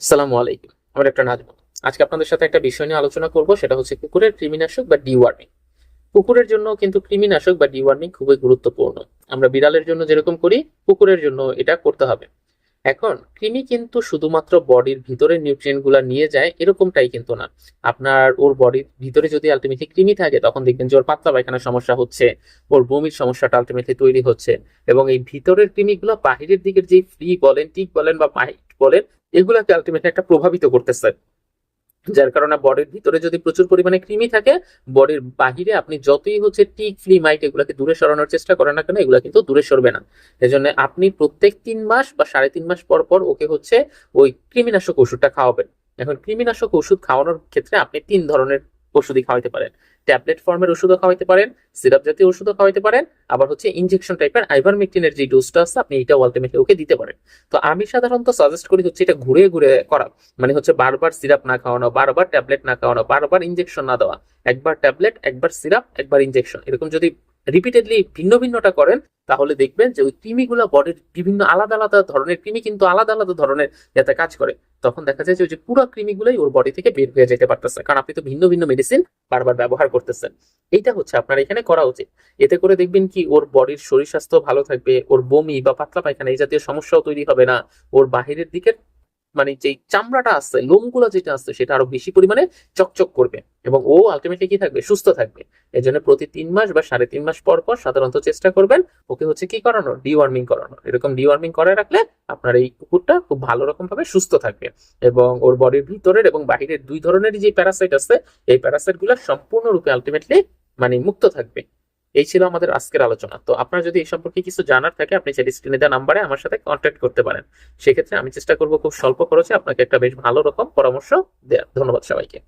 সালামু আলাইকুম। আমার একটা নাজম আজকে আপনাদের সাথে একটা বিষয় নিয়ে আলোচনা করব, সেটা হচ্ছে কুকুরের কৃমিনাশক বা ডিওয়ার্মিং। কুকুরের জন্য কিন্তু কৃমিনাশক বা ডিওয়ার্মিং খুবই গুরুত্বপূর্ণ। আমরা বিড়ালের জন্য যেরকম করি, কুকুরের জন্য এটা করতে হবে। এখন কৃমি কিন্তু শুধুমাত্র বডির ভিতরে নিউট্রিয়েন্টগুলা নিয়ে যায়, এরকমটাই কিন্তু না। আপনার ওর বডির ভিতরে যদি আলটিমেটলি কৃমি থাকে, তখন দেখবেন যে ওর পাতলা পায়খানার সমস্যা হচ্ছে, ওর বমির সমস্যাটা আলটিমেটলি তৈরি হচ্ছে এবং এই ভিতরের কৃমিগুলো বাহিরের দিকের যে ফ্রি বলেন টিক বলেন বা মাইট বলেন, এগুলাকে আলটিমেটলি একটা প্রভাবিত করতেছে। যার কারণে বডির ভিতরে যদি প্রচুর পরিমাণে কৃমি থাকে, বডির বাহিরে আপনি যতই হচ্ছে টিক, ফ্লি, মাইট এগুলাকে দূরে সরানোর চেষ্টা করেন না কেন, এগুলা কিন্তু দূরে সরবে না। এই জন্য আপনি প্রত্যেক তিন মাস বা সাড়ে তিন মাস পর পর ওকে হচ্ছে ওই কৃমিনাশক ওষুধটা খাওয়াবেন। এখন কৃমিনাশক ওষুধ খাওয়ানোর ক্ষেত্রে আপনি তিন ধরনের ওষুধই খাওয়াইতে পারেন। ট্যাবলেট ফর্মের ওষুধও খাওয়াইতে পারেন, সিরাপ জাতীয় ওষুধও খাওয়াইতে পারেন, আবার হচ্ছে ইনজেকশন টাইপের আইভারমেকটিনের যে ডোজটা আছে, আপনি এটাও আলটিমেটলি ওকে দিতে পারেন। তো আমি সাধারণত সাজেস্ট করি হচ্ছে এটা ঘুরে ঘুরে করা। মানে হচ্ছে বারবার সিরাপ না খাওয়ানো, বারবার ট্যাবলেট না খাওয়ানো, বারবার ইনজেকশন না দেওয়া। একবার ট্যাবলেট, একবার সিরাপ, একবার ইনজেকশন এরকম যদি রিপিটেডলি ভিন্ন ভিন্নটা করেন, তাহলে দেখবেন যে ওই কৃমিগুলো বডির বিভিন্ন আলাদা আলাদা ধরনের কৃমি কিন্তু আলাদা আলাদা ধরনের যাতে কাজ করে। তখন দেখা যায় যে ওই যে পুরো কৃমিগুলোই ওর বডি থেকে বের হয়ে যেতে পারতেছে, কারণ আপনি তো ভিন্ন ভিন্ন মেডিসিন বারবার ব্যবহার করতেছেন। এইটা হচ্ছে আপনার এখানে করা উচিত। এতে করে দেখবেন কি ওর বডির শরীর স্বাস্থ্য ভালো থাকবে, ওর বমি বা পাতলা পায়খানা এই জাতীয় সমস্যাও তৈরি হবে না, ওর বাহিরের দিকের মানে যে চামড়াটা আছে, লোমগুলো যেটা আছে, সেটা আরও বেশি পরিমাণে চকচক করবে। এবং ও আলটিমেটলি কি থাকবে? সুস্থ থাকবে। এই জন্য প্রতি তিন মাস বা সাড়ে তিন মাস পর পর সাধারণত চেষ্টা করবেন ওকে হচ্ছে কি করানো? ডিওয়ার্মিং করানো। এরকম ডিওয়ার্মিং করে রাখলে আপনার এই কুকুরটা খুব ভালো রকম ভাবে সুস্থ থাকবে এবং ওর বডির ভিতরের এবং বাহিরের দুই ধরনের যে প্যারাসাইট আছে, এই প্যারাসাইটগুলো সম্পূর্ণরূপে আলটিমেটলি মানে মুক্ত থাকবে। এই ছিল আমাদের আজকের আলোচনা। তো আপনার যদি এই সম্পর্কে কিছু জানার থাকে, আপনি চাইলে স্ক্রিনে দেওয়া নাম্বারে আমার সাথে কন্ট্যাক্ট করতে পারেন। সেক্ষেত্রে আমি চেষ্টা করব খুব স্বল্প খরচে আপনাকে একটা বেশ ভালো রকম পরামর্শ দেওয়ার। ধন্যবাদ সবাইকে।